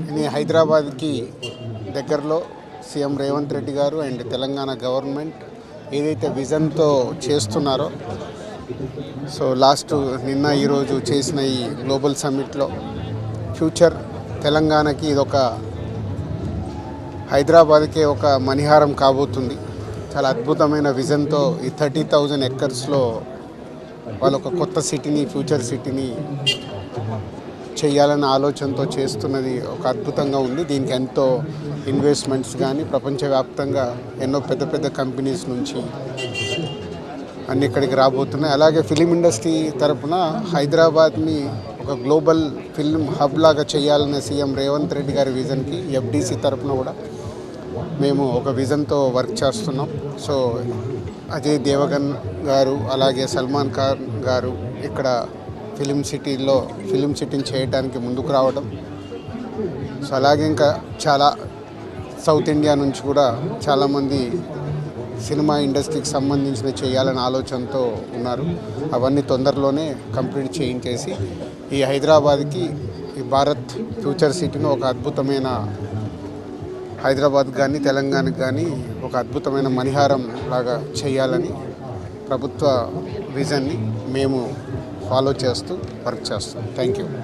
నేను హైదరాబాద్కి దగ్గరలో సీఎం రేవంత్ రెడ్డి గారు అండ్ తెలంగాణ గవర్నమెంట్ ఏదైతే విజన్తో చేస్తున్నారో సో లాస్ట్ నిన్న ఈరోజు చేసిన ఈ గ్లోబల్ సమ్మిట్లో ఫ్యూచర్ తెలంగాణకి ఇదొక హైదరాబాద్కే ఒక మణిహారం కాబోతుంది. చాలా అద్భుతమైన విజన్తో ఈ థర్టీ థౌజండ్ ఎక్కర్స్లో వాళ్ళు ఒక కొత్త సిటీని ఫ్యూచర్ సిటీని చేయాలన్న ఆలోచనతో చేస్తున్నది ఒక అద్భుతంగా ఉంది. దీనికి ఎంతో ఇన్వెస్ట్మెంట్స్ కానీ ప్రపంచవ్యాప్తంగా ఎన్నో పెద్ద పెద్ద కంపెనీస్ నుంచి అన్ని ఇక్కడికి రాబోతున్నాయి. అలాగే ఫిలిం ఇండస్ట్రీ తరఫున హైదరాబాద్ని ఒక గ్లోబల్ ఫిల్మ్ హబ్ లాగా చేయాలనే సీఎం రేవంత్ రెడ్డి గారి విజన్కి ఎఫ్డీసీ తరఫున కూడా మేము ఒక విజన్తో వర్క్ చేస్తున్నాం. సో అజయ్ దేవగన్ గారు అలాగే సల్మాన్ ఖాన్ గారు ఇక్కడ ఫిలిం సిటీలో ఫిలిం సిటీని చేయడానికి ముందుకు రావడం. సో అలాగే ఇంకా చాలా సౌత్ ఇండియా నుంచి కూడా చాలామంది సినిమా ఇండస్ట్రీకి సంబంధించిన చేయాలనే ఆలోచనతో ఉన్నారు. అవన్నీ తొందరలోనే కంప్లీట్ చేయించేసి ఈ హైదరాబాద్కి ఈ భారత్ ఫ్యూచర్ సిటీని ఒక అద్భుతమైన హైదరాబాద్ కానీ తెలంగాణకు కానీ ఒక అద్భుతమైన మణిహారం లాగా చేయాలని ప్రభుత్వ విజన్ని మేము ఫాలో చేస్తూ వర్క్ చేస్తాం. Thank you.